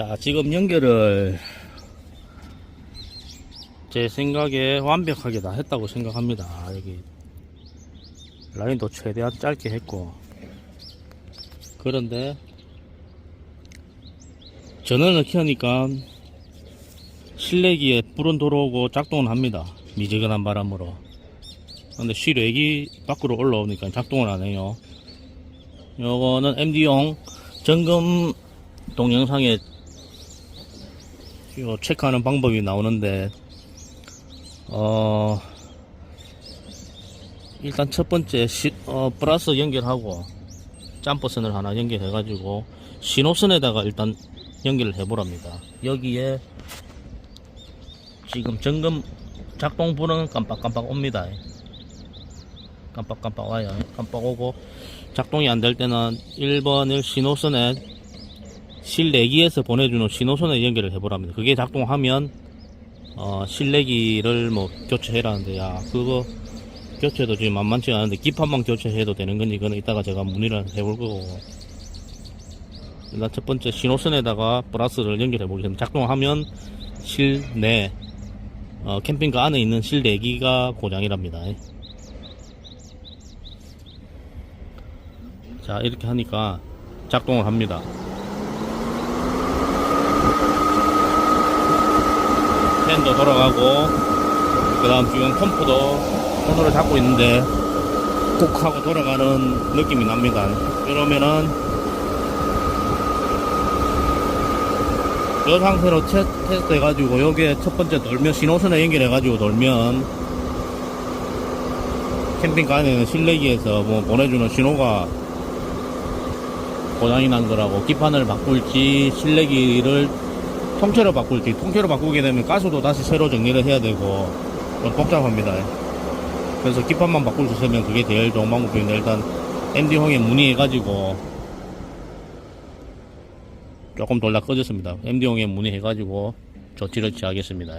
자, 지금 연결을 제 생각에 완벽하게 다 했다고 생각합니다. 여기 라인도 최대한 짧게 했고 그런데 전원을 켜니까 실내기에 불은 들어오고 작동을 합니다. 미지근한 바람으로. 근데 실외기 밖으로 올라오니까 작동을 안 해요. 요거는 MD용 점검 동영상에 요 체크하는 방법이 나오는데 어 일단 첫 번째 시, 어, 플러스 연결하고 점퍼선을 하나 연결해 가지고 신호선에다가 일단 연결을 해 보랍니다. 여기에 지금 점검 작동 불은 깜빡깜빡 옵니다. 깜빡깜빡 와요. 깜빡 오고 작동이 안 될 때는 1번을 신호선에 실내기에서 보내주는 신호선에 연결을 해보랍니다. 그게 작동하면 어, 실내기를 뭐 교체해라는데 야 그거 교체도 지금 만만치 않은데 기판만 교체해도 되는 건지 그건 이따가 제가 문의를 해볼 거고 일단 첫 번째 신호선에다가 플러스를 연결해 보겠습니다. 작동하면 실내 어, 캠핑카 안에 있는 실내기가 고장이랍니다. 자 이렇게 하니까 작동을 합니다. 팬도 돌아가고 그 다음 지금 펌프도 손으로 잡고 있는데 꾹 하고 돌아가는 느낌이 납니다. 이러면은 이 상태로 체- 테스트 해가지고 여기에 첫 번째 돌면 신호선에 연결해 가지고 돌면 캠핑카 안에는 실내기에서 뭐 보내주는 신호가 고장이 난 거라고 기판을 바꿀지 실내기를 통째로 바꿀지 통째로 바꾸게 되면 가스도 다시 새로 정리를 해야 되고 좀 복잡합니다. 그래서 기판만 바꿀 수 있으면 그게 제일 좋은 방법인데 일단 MD홍에 문의해가지고 조금 돌다 꺼졌습니다. MD홍에 문의해가지고 조치를 취하겠습니다